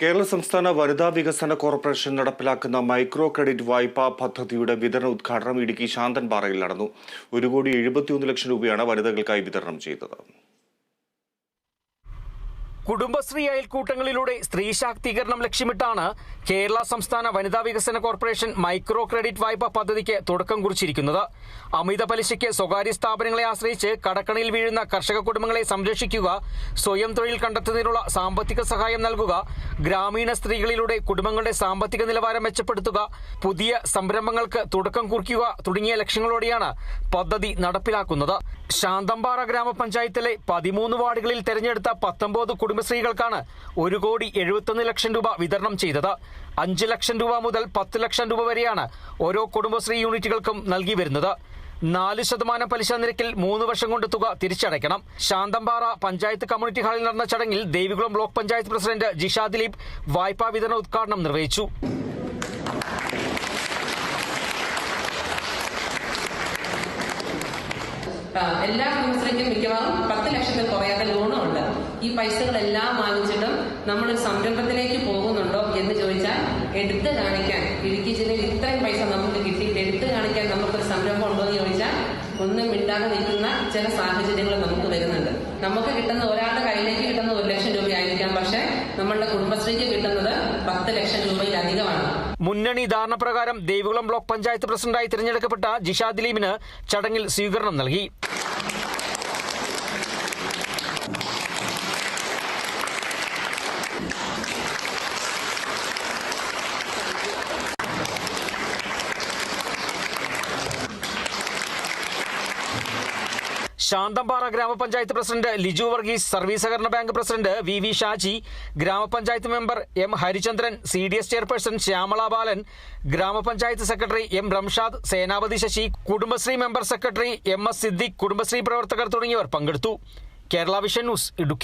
കേരള സംസ്ഥാന വനിതാ വികസന കോർപ്പറേഷൻ നടപ്പിലാക്കുന്ന മൈക്രോ ക്രെഡിറ്റ് വായ്പാ പദ്ധതിയുടെ വിതരണ ഉദ്ഘാടനം ഇടുക്കി ശാന്തൻപാറയിൽ നടന്നു. ഒരു കോടി എഴുപത്തിയൊന്ന് ലക്ഷം രൂപയാണ് വനിതകൾക്കായി വിതരണം ചെയ്തത്. കുടുംബശ്രീ അയൽക്കൂട്ടങ്ങളിലൂടെ സ്ത്രീ ശാക്തീകരണം ലക്ഷ്യമിട്ടാണ് കേരള സംസ്ഥാന വനിതാ വികസന കോർപ്പറേഷൻ മൈക്രോ ക്രെഡിറ്റ് വായ്പ പദ്ധതിക്ക് തുടക്കം കുറിച്ചിരിക്കുന്നത്. അമിത പലിശയ്ക്ക് സ്വകാര്യ സ്ഥാപനങ്ങളെ ആശ്രയിച്ച് കടക്കണിയിൽ വീഴുന്ന കർഷക കുടുംബങ്ങളെ സംരക്ഷിക്കുക സ്വയം തൊഴിൽ കണ്ടെത്തുന്നതിനുള്ള സാമ്പത്തിക സഹായം നൽകുക ഗ്രാമീണ സ്ത്രീകളിലൂടെ കുടുംബങ്ങളുടെ സാമ്പത്തിക നിലവാരം മെച്ചപ്പെടുത്തുക പുതിയ സംരംഭങ്ങൾക്ക് തുടക്കം കുറിക്കുക തുടങ്ങിയ ലക്ഷ്യങ്ങളോടെയാണ് പദ്ധതി നടപ്പിലാക്കുന്നത്. ശാന്തമ്പാറ ഗ്രാമപഞ്ചായത്തിലെ പതിമൂന്ന് വാർഡുകളിൽ തെരഞ്ഞെടുത്ത പത്തൊമ്പത് കുടുംബശ്രീകൾക്കാണ് ഒരു കോടി എഴുപത്തൊന്ന് ലക്ഷം രൂപ വിതരണം ചെയ്തത്. അഞ്ച് ലക്ഷം രൂപ മുതൽ പത്ത് ലക്ഷം രൂപ വരെയാണ് ഓരോ കുടുംബശ്രീ യൂണിറ്റുകൾക്കും നൽകി വരുന്നത്. നാല് ശതമാനം പലിശ നിരക്കിൽ മൂന്ന് വർഷം കൊണ്ട് തുക തിരിച്ചടയ്ക്കണം. ശാന്തമ്പാറ പഞ്ചായത്ത് കമ്മ്യൂണിറ്റി ഹാളിൽ നടന്ന ചടങ്ങിൽ ദേവികുളം ബ്ലോക്ക് പഞ്ചായത്ത് പ്രസിഡന്റ് ജിഷ ദിലീപ് വായ്പാ വിതരണ ഉദ്ഘാടനം നിർവഹിച്ചു. എല്ലാ കുടുംബശ്രീക്കും മിക്കവാറും പത്ത് ലക്ഷത്തിൽ കുറയാതെ ലോണും ഉണ്ട് ഈ പൈസകളെല്ലാം വാങ്ങിച്ചിട്ടും നമ്മൾ ഒരു സംരംഭത്തിലേക്ക് പോകുന്നുണ്ടോ എന്ന് ചോദിച്ചാൽ എടുത്തു കാണിക്കാൻ ഇടുക്കി ജില്ലയിൽ ഇത്രയും പൈസ നമുക്ക് കിട്ടിയിട്ട് എടുത്തു കാണിക്കാൻ നമുക്കൊരു സംരംഭം ഉണ്ടോ എന്ന് ചോദിച്ചാൽ ഒന്നും മിണ്ടാതെ നിൽക്കുന്ന ചില സാഹചര്യങ്ങൾ നമുക്ക് വരുന്നുണ്ട്. നമുക്ക് കിട്ടുന്ന ഒരാളുടെ കയ്യിലേക്ക് കിട്ടുന്ന ഒരു ലക്ഷം രൂപയായിരിക്കാം പക്ഷെ നമ്മളുടെ കുടുംബശ്രീക്ക് കിട്ടുന്നത് പത്ത് ലക്ഷം രൂപയിലധികമാണ്. മുന്നണി ധാരണ പ്രകാരം ദേവികുളം ബ്ലോക്ക് പഞ്ചായത്ത് പ്രസിഡന്റായി തിരഞ്ഞെടുക്കപ്പെട്ട ജിഷാ ദിലീപിന് ചടങ്ങിൽ സ്വീകരണം നൽകി. ശാന്തമ്പാറ ഗ്രാമപഞ്ചായത്ത് പ്രസിഡന്റ് ലിജു വർഗീസ് സർവീസ് സഹകരണ bank president V V Shaji ഗ്രാമപഞ്ചായത്ത് member M Harichandran C D S chairperson Shyamala Balan ഗ്രാമപഞ്ചായത്ത് secretary M Ramshad Senapathi Sasi Kudumbashree member secretary M S Siddique Kudumbashree പ്രവർത്തകർ തുടങ്ങിയവർ പങ്കെടുത്തു. Kerala vision news Idukki.